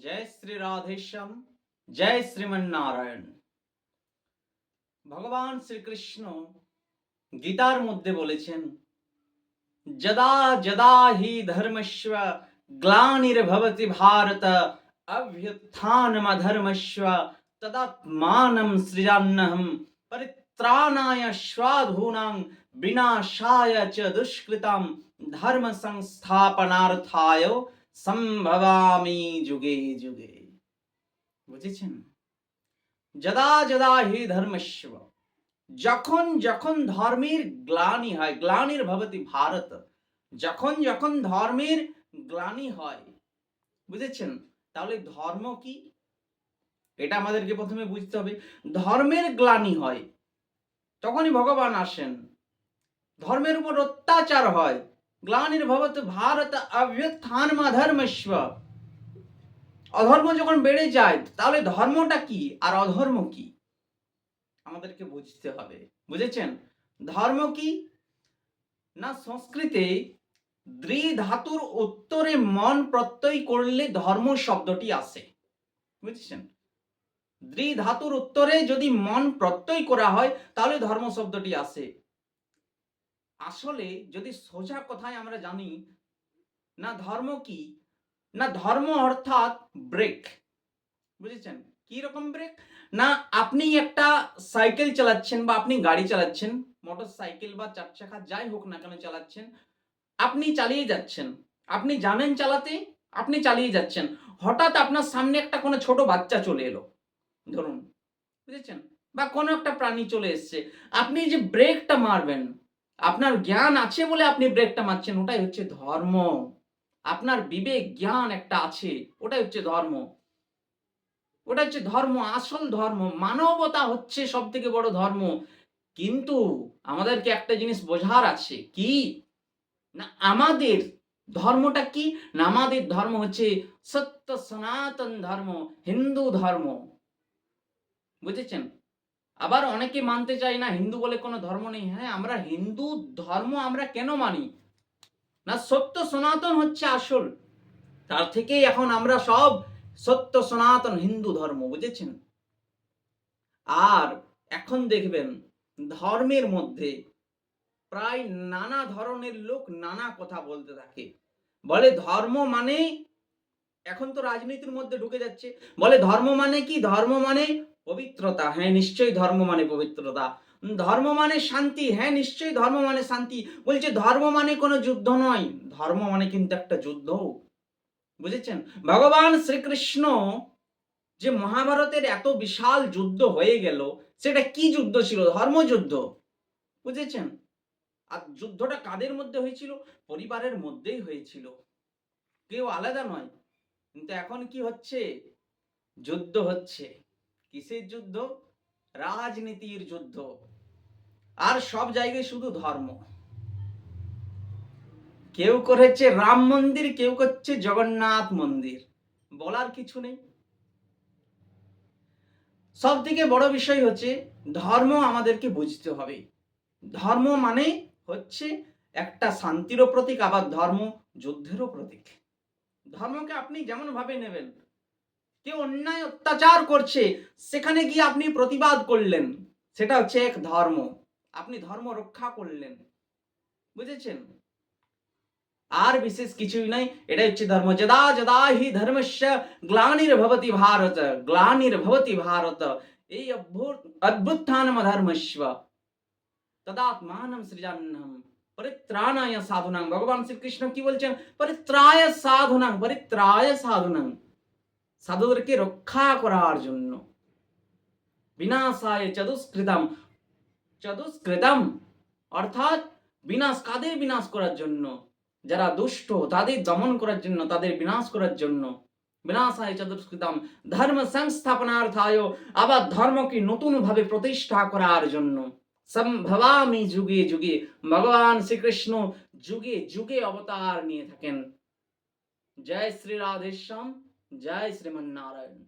জয় শ্রী রাধেশ্যাম জয় শ্রীমন্নারায়ণ ভগবান শ্রীকৃষ্ণ গীতার মধ্যে বলেছেন যদা যদা হি ধর্মস্ব গ্লানির্ভবতি ভারত অভ্যুত্থানমধর্মস্ব তদাত্মানম সৃজান্নহম পরিত্রাণায় স্বাধূনাং বিনাশায় চ দুষ্কৃতাম ধর্ম সংস্থাপনার্থায় সম্ভবামি যুগে যুগে। বুঝেছেন? যদা যদা হি ধর্মস্ব যখন যখন ধর্মের গ্লানি হয়, গ্লানির ভবতি ভারত, যখন যখন ধর্মের গ্লানি হয়, বুঝেছেন? তাহলে ধর্ম কি? এটা আমাদেরকে প্রথমে বুঝতে হবে। ধর্মের গ্লানি হয়, তখনই ভগবান আসেন। ধর্মের উপর অত্যাচার হয় গ্লানির ভবত ভারত অভ্যুত্থান ধর্মস্ব। অধর্ম যখন বেড়ে যায়, তাহলে ধর্মটা কি? আর অধর্ম কি? আমাদেরকে বুঝতে হবে। বুঝেছেন? ধর্ম কি? না সংস্কৃতে দ্রি ধাতুর উত্তরে মন প্রত্যয় করলে ধর্ম শব্দটি আসে। বুঝেছেন? দ্রি ধাতুর উত্তরে যদি মন প্রত্যয় করা হয়, তাহলে ধর্ম শব্দটি আসে। আসলে যদি সোজা কথায় আমরা জানি, না ধর্ম কি? না ধর্ম অর্থাৎ ব্রেক বুঝেছেন? কি রকম ব্রেক না আপনি একটা সাইকেল চালাচ্ছেন বা আপনি গাড়ি চালাচ্ছেন মোটর সাইকেল বা চার চাকা যাই হোক না কেন চালাচ্ছেন, আপনি চালিয়ে যাচ্ছেন। আপনি জানেন চালাতে, আপনি চালিয়ে যাচ্ছেন। হঠাৎ আপনার সামনে একটা কোনো ছোট বাচ্চা চলে এলো। ধরুন, বুঝেছেন? বা কোনো একটা প্রাণী চলে এসছে। আপনি যে ব্রেকটা মারবেন আপনার জ্ঞান আছে বলে আপনি ব্রেকটা মারছেন, ওটাই হচ্ছে ধর্ম। আপনার বিবেক, জ্ঞান একটা আছে, ওটাই হচ্ছে ধর্ম। ওটা হচ্ছে ধর্ম, আসল ধর্ম। মানবতা হচ্ছে সব থেকে বড় ধর্ম। কিন্তু আমাদেরকে একটা জিনিস বোঝার আছে, কি? না, আমাদের ধর্মটা কি? না, আমাদের ধর্ম হচ্ছে সত্য সনাতন ধর্ম, হিন্দু ধর্ম। বুঝেছেন? আবার অনেকে মানতে চায় না, হিন্দু বলে কোনো ধর্ম নেই। হ্যাঁ আমরা হিন্দু ধর্ম আমরা কেন মানি? না, সত্য সনাতন হচ্ছে আসল। তার থেকেই এখন আমরা সব সত্য সনাতন হিন্দু ধর্ম, বুঝেছেন? আর এখন দেখবেন, ধর্মের মধ্যে প্রায় নানা ধরনের লোক নানা কথা বলতে থাকে। বলে ধর্ম মানে এখন তো রাজনীতির মধ্যে ঢুকে যাচ্ছে। বলে ধর্ম মানে কি? ধর্ম মানে পবিত্রতা হ্যাঁ নিশ্চয়ই ধর্ম মানে পবিত্রতা। ধর্ম মানে শান্তি হ্যাঁ নিশ্চয়ই ধর্ম মানে শান্তি। বলছে, ধর্ম মানে কোনো যুদ্ধ নয়। ধর্ম মানে কিন্তু একটা যুদ্ধ। বুঝেছেন? ভগবান শ্রীকৃষ্ণ যে মহাভারতের এত বিশাল যুদ্ধ হয়ে গেল, সেটা কি যুদ্ধ ছিল? ধর্মযুদ্ধ। বুঝেছেন? আর যুদ্ধটা কাদের মধ্যে হয়েছিল? পরিবারের মধ্যেই হয়েছিল। কেউ আলাদা নয়। কিন্তু এখন কি হচ্ছে? যুদ্ধ হচ্ছে। কিসের যুদ্ধ? রাজনীতির যুদ্ধ। আর সব জায়গায় শুধু ধর্ম। কেউ করেছে রাম মন্দির, কেউ করছে জগন্নাথ মন্দির। বলার কিছু নেই। সব থেকে বড় বিষয় হচ্ছে, ধর্ম আমাদেরকে বুঝতে হবে। ধর্ম মানে হচ্ছে একটা শান্তিরও প্রতীক, আবার ধর্ম যুদ্ধেরও প্রতীক। ধর্মকে আপনি যেমন ভাবে নেবেন কেউ অন্যায় অত্যাচার করছে, সেখানে গিয়ে আপনি প্রতিবাদ করলেন। সেটা হচ্ছে এক ধর্ম। আপনি ধর্ম রক্ষা করলেন। বুঝেছেন? আর বিশেষ কিছুই নাই। এটাই হচ্ছে ধর্ম। যদা যদা হি ধর্মস্য গ্লানির ভবতি ভারত, গ্লানির ভবতি ভারত। এই অদ্ভুত অদ্ভুত্থানম ধর্মস্ব তদাত্মানম সৃজান্নম পরিত্রাণায় সাধুনাং। ভগবান শ্রীকৃষ্ণ কি বলছেন? পরিত্রায় সাধুনাং পরিত্রায় সাধুনাং। সাধুদেরকে রক্ষা করার জন্য। বিনাশায় চতুষ্কৃতম চতুষ্কৃতম, অর্থাৎ বিনাশ কাদের বিনাশ করার জন্য? যারা দুষ্ট, তাদের দমন করার জন্য, তাদের বিনাশ করার জন্য। বিনাশায় চতুষ্কৃতম, ধর্ম সংস্থাপনার্থায় আবার ধর্মকে নতুন ভাবে প্রতিষ্ঠা করার জন্য। সম্ভবামি যুগে যুগে, ভগবান শ্রীকৃষ্ণ যুগে যুগে অবতার নিয়ে থাকেন। জয় শ্রী রাধেশ্যাম জয় শ্রীমন্নারায়ণ